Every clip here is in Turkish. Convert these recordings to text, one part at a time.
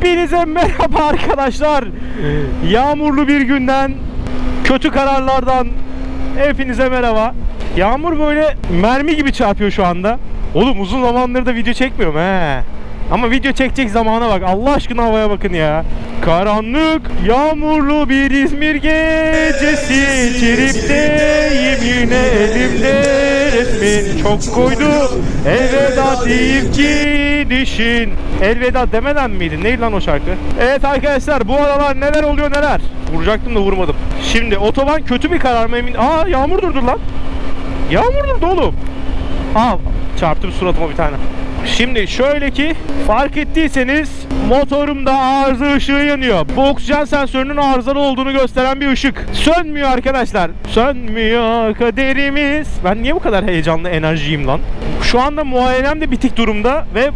Hepinize merhaba arkadaşlar. Yağmurlu bir günden, kötü kararlardan hepinize merhaba. Yağmur böyle mermi gibi çarpıyor şu anda. Oğlum uzun zamandır da video çekmiyorum he. Ama video çekecek zamana bak. Allah aşkına havaya bakın ya. Karanlık, yağmurlu bir İzmir gecesi. Tripteyim yine elimde resmin çok koydu. Elveda deyip gidişin. Elveda demeden miydi? Neydi lan o şarkı? Evet arkadaşlar bu aralar neler oluyor neler. Vuracaktım da vurmadım. Şimdi otoban kötü bir karar mı emin? Aa yağmur durdu lan. Yağmur durdu oğlum. Aa çarptım suratıma bir tane. Şimdi şöyle ki fark ettiyseniz motorumda arıza ışığı yanıyor. Bu oksijen sensörünün arızalı olduğunu gösteren bir ışık. Sönmüyor arkadaşlar. Sönmüyor kaderimiz. Ben niye bu kadar heyecanlı enerjiyim lan? Şu anda muayenem de bitik durumda ve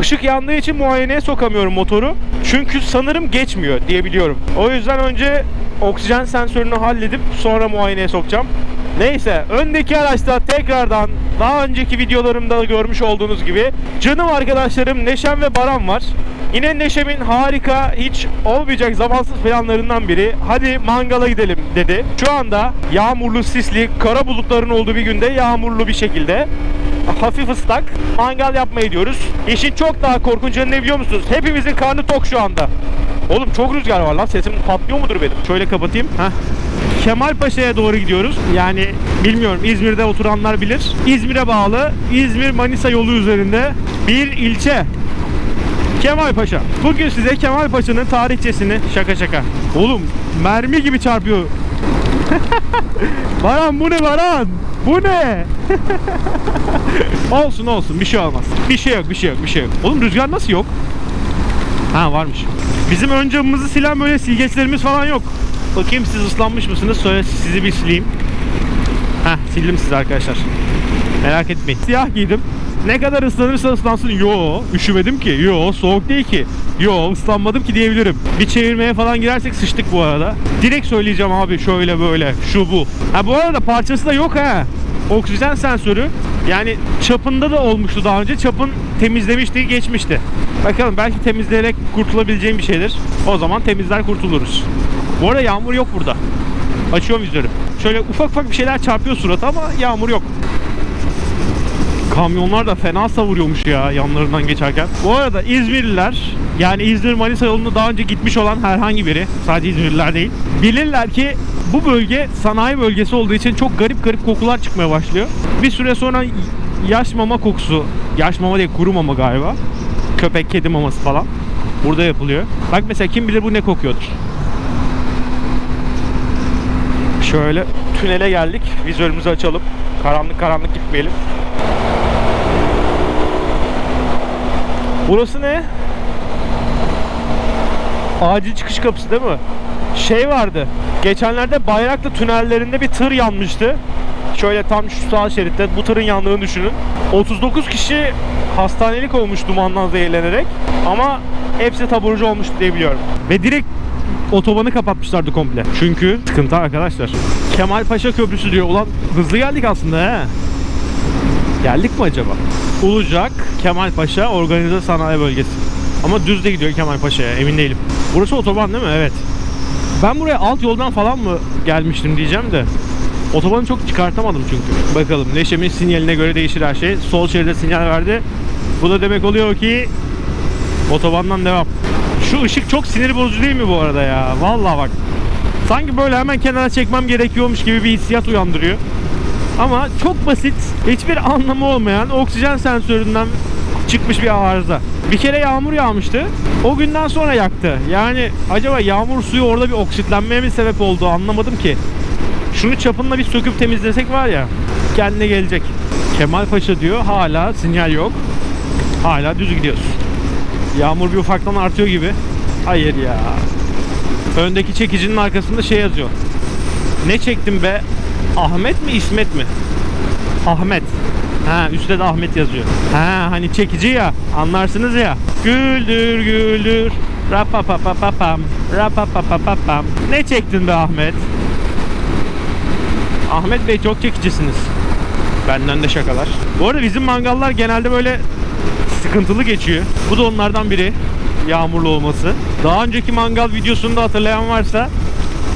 Işık yandığı için muayeneye sokamıyorum motoru. Çünkü sanırım geçmiyor diye biliyorum. O yüzden önce oksijen sensörünü halledip sonra muayeneye sokacağım. Neyse öndeki araçta tekrardan daha önceki videolarımda görmüş olduğunuz gibi canım arkadaşlarım Neşem ve Baran var. Yine Neşem'in harika hiç olmayacak zamansız planlarından biri hadi mangala gidelim dedi. Şu anda yağmurlu sisli kara bulutların olduğu bir günde yağmurlu bir şekilde hafif ıslak mangal yapmayı diyoruz. İşin çok daha korkunç ne biliyor musunuz? Hepimizin karnı tok şu anda. Oğlum çok rüzgar var lan sesim patlıyor mudur benim? Şöyle kapatayım. Heh. Kemalpaşa'ya doğru gidiyoruz. Yani bilmiyorum İzmir'de oturanlar bilir. İzmir'e bağlı İzmir-Manisa yolu üzerinde bir ilçe. Kemalpaşa. Bugün size Kemalpaşa'nın tarihçesini şaka şaka. Oğlum mermi gibi çarpıyor. Baran bu ne Baran? Bu ne? olsun olsun bir şey olmaz. Bir şey yok bir şey yok bir şey yok. Oğlum rüzgar nasıl yok? Ha varmış. Bizim ön camımızı silen böyle silgeçlerimiz falan yok. Bakayım siz ıslanmış mısınız? Söyle sizi bir sileyim. Heh sildim sizi arkadaşlar. Merak etmeyin. Siyah giydim. Ne kadar ıslanırsa ıslansın. Yo üşümedim ki. Yo soğuk değil ki. Yo ıslanmadım ki diyebilirim. Bir çevirmeye falan girersek sıçtık bu arada. Direkt söyleyeceğim abi şöyle böyle şu bu. Ha bu arada parçası da yok ha. Oksijen sensörü. Yani çapında da olmuştu daha önce. Çapın temizlemişti, geçmişti. Bakalım belki temizleyerek kurtulabileceğim bir şeydir. O zaman temizler kurtuluruz. Bu arada yağmur yok burada. Açıyorum yüzleri. Şöyle ufak ufak bir şeyler çarpıyor surata ama yağmur yok. Kamyonlar da fena savuruyormuş ya yanlarından geçerken. Bu arada İzmirliler yani İzmir Manisa yolunda daha önce gitmiş olan herhangi biri sadece İzmirliler değil bilirler ki bu bölge sanayi bölgesi olduğu için çok garip garip kokular çıkmaya başlıyor. Bir süre sonra yaş mama kokusu, yaş mama değil kuru mama galiba. Köpek kedi maması falan burada yapılıyor. Bak mesela kim bilir bu ne kokuyordur. Şöyle tünele geldik. Vizörümüzü açalım. Karanlık karanlık gitmeyelim. Burası ne? Acil çıkış kapısı değil mi? Şey vardı. Geçenlerde Bayraklı tünellerinde bir tır yanmıştı. Şöyle tam şu sağ şeritte bu tırın yandığını düşünün. 39 kişi hastanelik olmuş dumandan zehirlenerek. Ama hepsi taburcu olmuş diye biliyorum. Ve direkt otobanı kapatmışlardı komple. Çünkü sıkıntı arkadaşlar. Kemalpaşa Köprüsü diyor. Ulan hızlı geldik aslında he. Geldik mi acaba? Ulucak, Kemalpaşa Organize Sanayi Bölgesi. Ama düz de gidiyor Kemalpaşa'ya emin değilim. Burası otoban değil mi? Evet. Ben buraya alt yoldan falan mı gelmiştim diyeceğim de. Otobanı çok çıkartamadım çünkü. Bakalım Neşem'in sinyaline göre değişir her şey. Sol şeride sinyal verdi. Bu da demek oluyor ki otobandan devam. Şu ışık çok sinir bozucu değil mi bu arada ya? Vallahi bak. Sanki böyle hemen kenara çekmem gerekiyormuş gibi bir hissiyat uyandırıyor. Ama çok basit, hiçbir anlamı olmayan oksijen sensöründen çıkmış bir arıza. Bir kere yağmur yağmıştı. O günden sonra yaktı. Yani acaba yağmur suyu orada bir oksitlenmeye mi sebep oldu anlamadım ki. Şunu çapınla bir söküp temizlesek var ya kendine gelecek. Kemal Paşa diyor hala sinyal yok. Hala düz gidiyoruz. Yağmur bir ufaktan artıyor gibi. Hayır ya. Öndeki çekicinin arkasında şey yazıyor. Ne çektim be? Ahmet mi İsmet mi? Ahmet. Ha üstte de Ahmet yazıyor. Ha hani çekici ya anlarsınız ya. Güldür güldür. Rapapapapam. Rapapapapam. Ne çektin be Ahmet? Ahmet Bey çok çekicisiniz. Benden de şakalar. Bu arada bizim mangallar genelde böyle sıkıntılı geçiyor. Bu da onlardan biri. yağmurlu olması. Daha önceki mangal videosunu da hatırlayan varsa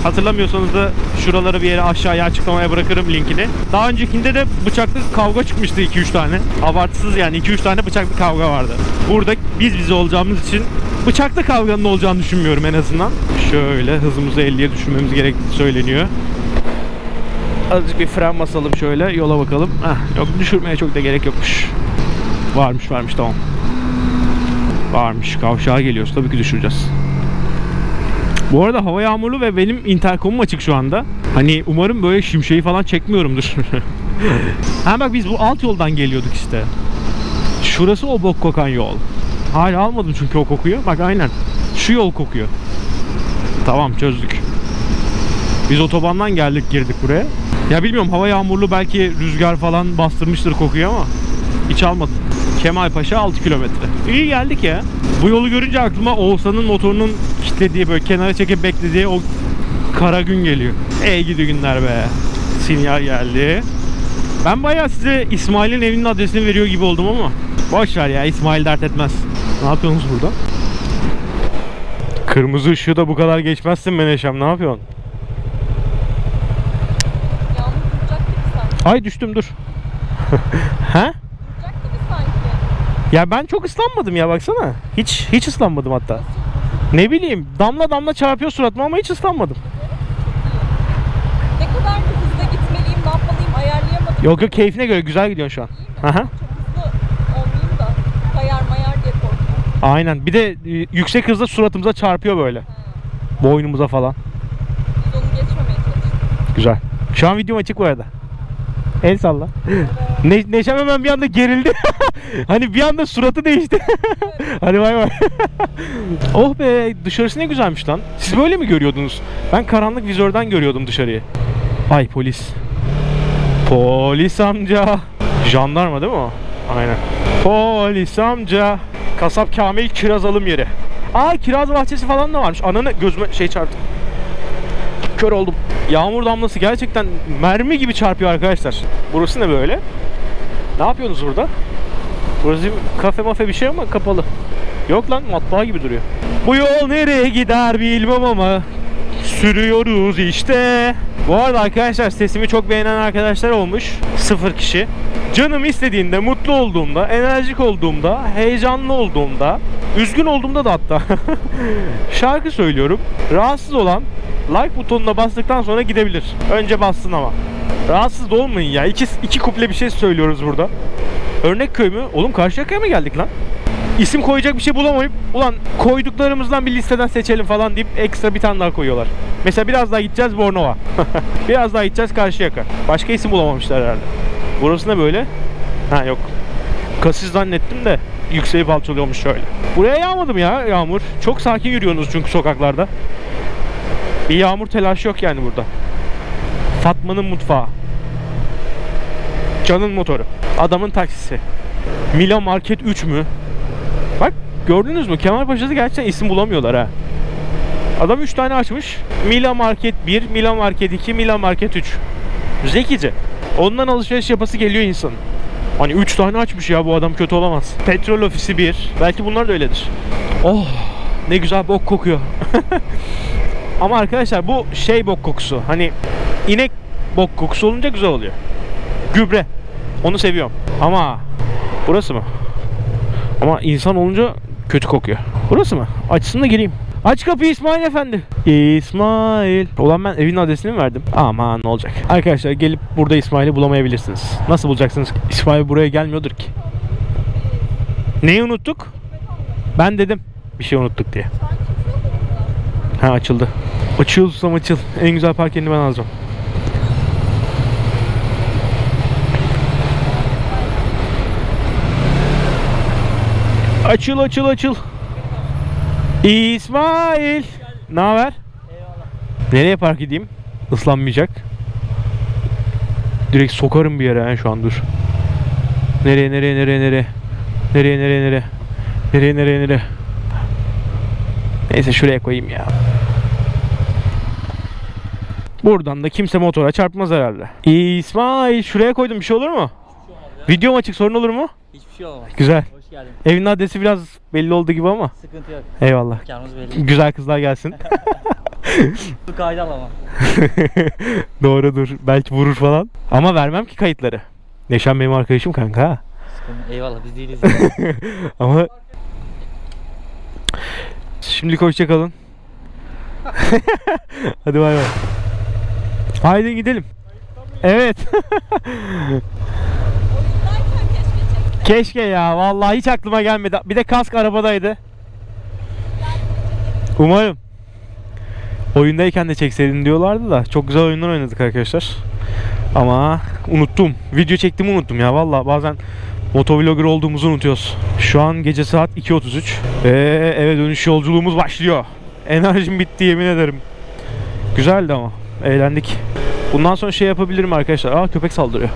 Hatırlamıyorsanız da şuraları bir yere aşağıya açıklamaya bırakırım linkini. Daha öncekinde de bıçaklı kavga çıkmıştı 2-3 tane. Abartısız yani 2-3 tane bıçaklı kavga vardı. Burada biz bize olacağımız için bıçaklı kavganın olacağını düşünmüyorum en azından. Şöyle hızımızı 50'ye düşürmemiz gerektiği söyleniyor. Azıcık bir fren basalım şöyle yola bakalım. Heh, yok düşürmeye çok da gerek yokmuş. Varmış varmış tamam. Varmış kavşağa geliyoruz tabii ki düşüreceğiz. Bu arada hava yağmurlu ve benim interkomum açık şu anda. Hani umarım böyle şimşeği falan çekmiyorumdur. ha bak biz bu alt yoldan geliyorduk işte. Şurası o bok kokan yol. Hala almadım çünkü o kokuyu. Bak aynen. Şu yol kokuyor. Tamam çözdük. Biz otobandan geldik girdik buraya. Ya bilmiyorum hava yağmurlu belki rüzgar falan bastırmıştır kokuyu ama hiç almadım. Kemalpaşa 6 kilometre. İyi geldik ya. Bu yolu görünce aklıma Oğuzhan'ın motorunun kilitlediği böyle kenara çekip beklediği o kara gün geliyor. Ey gidi günler be. Sinyal geldi. Ben bayağı size İsmail'in evinin adresini veriyor gibi oldum ama boş ver ya İsmail dert etmez. Ne yapıyorsunuz burada? Kırmızı ışığı da bu kadar geçmezsin Meneşem ne yapıyorsun? Ay düştüm dur. He? Ya ben çok ıslanmadım ya baksana. Hiç hiç ıslanmadım hatta. Ne bileyim damla damla çarpıyor suratıma ama hiç ıslanmadım. Ne kadar mı hızla gitmeliyim, ne yapmalıyım ayarlayamadım. Yok yok keyfine göre güzel gidiyorsun şu an. Aha. Çok hızlı olmayayım da kayar mayar diye korkuyorum. Aynen. Bir de e, yüksek hızda suratımıza çarpıyor böyle. Boynumuza falan. Biz onu geçmemeye çalıştık. Güzel. Şu an videom açık bu arada. El salla. Ne, Neşem hemen bir anda gerildi. hani bir anda suratı değişti. Hadi bay bay. oh be dışarısı ne güzelmiş lan. Siz böyle mi görüyordunuz? Ben karanlık vizörden görüyordum dışarıyı. Ay polis. Polis amca. Jandarma değil mi o? Aynen. Polis amca. Kasap Kamil kiraz alım yeri. Aa kiraz bahçesi falan da varmış. Ananı gözüme şey çarptı. Kör oldum. Yağmur damlası gerçekten mermi gibi çarpıyor arkadaşlar. Burası ne böyle? Ne yapıyorsunuz burada? Burası bir kafe mafe bir şey ama kapalı. Yok lan matbaa gibi duruyor. Bu yol nereye gider bilmem ama sürüyoruz işte. Bu arada arkadaşlar sesimi çok beğenen arkadaşlar olmuş. Sıfır kişi. Canım istediğinde, mutlu olduğumda, enerjik olduğumda, heyecanlı olduğumda, üzgün olduğumda da hatta şarkı söylüyorum. Rahatsız olan like butonuna bastıktan sonra gidebilir. Önce bassın ama. Rahatsız olmayın ya. İki, iki kuple bir şey söylüyoruz burada. Örnek köy mü? Oğlum Karşıyaka'ya mı geldik lan? İsim koyacak bir şey bulamayıp ulan koyduklarımızdan bir listeden seçelim falan deyip ekstra bir tane daha koyuyorlar. Mesela biraz daha gideceğiz Bornova. biraz daha gideceğiz Karşıyaka. Başka isim bulamamışlar herhalde. Burası ne böyle? Ha yok. Kasis zannettim de yükselip alçalıyormuş şöyle. Buraya yağmadım ya yağmur. Çok sakin yürüyorsunuz çünkü sokaklarda. Bir yağmur telaşı yok yani burada. Fatma'nın mutfağı. Can'ın motoru. Adamın taksisi. Mila Market 3 mü? Bak gördünüz mü? Kemalpaşa'da gerçekten isim bulamıyorlar ha. Adam 3 tane açmış. Mila Market 1, Mila Market 2, Mila Market 3. Zekice. Ondan alışveriş yapası geliyor insan. Hani 3 tane açmış ya bu adam kötü olamaz. Petrol ofisi 1. Belki bunlar da öyledir. Oh ne güzel bok kokuyor. Ama arkadaşlar bu şey bok kokusu. Hani inek bok kokusu olunca güzel oluyor. Gübre. Onu seviyorum. Ama burası mı? Ama insan olunca kötü kokuyor. Burası mı? Açsın da gireyim. Aç kapıyı İsmail Efendi. İsmail. Ulan ben evin adresini mi verdim? Aman ne olacak. Arkadaşlar gelip burada İsmail'i bulamayabilirsiniz. Nasıl bulacaksınız? İsmail buraya gelmiyordur ki. Neyi unuttuk? Ben dedim bir şey unuttuk diye. Ha açıldı. Açıl susam açıl. En güzel park yerini ben alacağım. Açıl açıl açıl. İsmail. Ne haber? Nereye park edeyim? Islanmayacak. Direkt sokarım bir yere he şu an dur. Nereye nereye nereye nereye? Nereye nereye nereye? Nereye nereye nereye? Neyse şuraya koyayım ya. Buradan da kimse motora çarpmaz herhalde. İsmail şuraya koydum bir şey olur mu? Videom açık sorun olur mu? Hiçbir şey olmaz. Güzel. Hoş Hoş geldin. Evin adresi biraz belli oldu gibi ama. Sıkıntı yok. Eyvallah. Mekanımız belli. Güzel kızlar gelsin. Bu kaydı al ama. Doğrudur. Belki vurur falan. Ama vermem ki kayıtları. Neşan benim arkadaşım kanka. ha. Sıkıntı. Eyvallah biz değiliz. Ama Şimdilik hoşçakalın. Hadi bay bay. Haydi gidelim. Evet. Keşke ya. Vallahi hiç aklıma gelmedi. Bir de kask arabadaydı. Umarım. Oyundayken de çekseydin diyorlardı da. Çok güzel oyunlar oynadık arkadaşlar. Ama unuttum. Video çektiğimi unuttum ya. Vallahi bazen motovlogger olduğumuzu unutuyoruz. Şu an gece saat 2.33. Ve eve dönüş yolculuğumuz başlıyor. Enerjim bitti yemin ederim. Güzeldi ama. Eğlendik. Bundan sonra şey yapabilirim arkadaşlar. Aa köpek saldırıyor.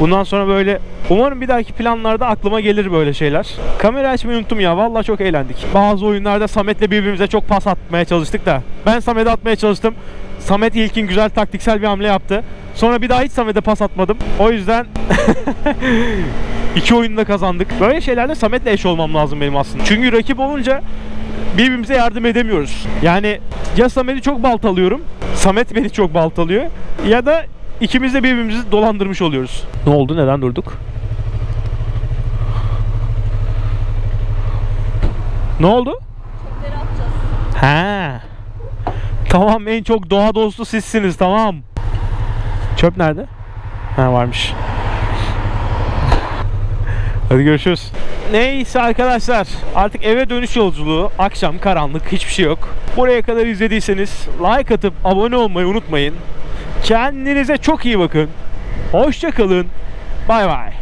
Bundan sonra böyle umarım bir dahaki planlarda aklıma gelir böyle şeyler. Kamera açmayı unuttum ya. Vallahi çok eğlendik. Bazı oyunlarda Samet'le birbirimize çok pas atmaya çalıştık da. Ben Samet'e atmaya çalıştım. Samet ilkin güzel taktiksel bir hamle yaptı. Sonra bir daha hiç Samet'e pas atmadım. O yüzden iki oyunda kazandık. Böyle şeylerle Samet'le eş olmam lazım benim aslında. Çünkü rakip olunca birbirimize yardım edemiyoruz. Yani ya Samet'i çok baltalıyorum, Samet beni çok baltalıyor ya da ikimiz de birbirimizi dolandırmış oluyoruz. Ne oldu? Neden durduk? Ne oldu? Çöpleri atacağız. Ha. Tamam en çok doğa dostu sizsiniz tamam. Çöp nerede? Ha varmış. Hadi görüşürüz. Neyse arkadaşlar artık eve dönüş yolculuğu akşam karanlık hiçbir şey yok. Buraya kadar izlediyseniz like atıp abone olmayı unutmayın. Kendinize çok iyi bakın. Hoşça kalın. Bay bay.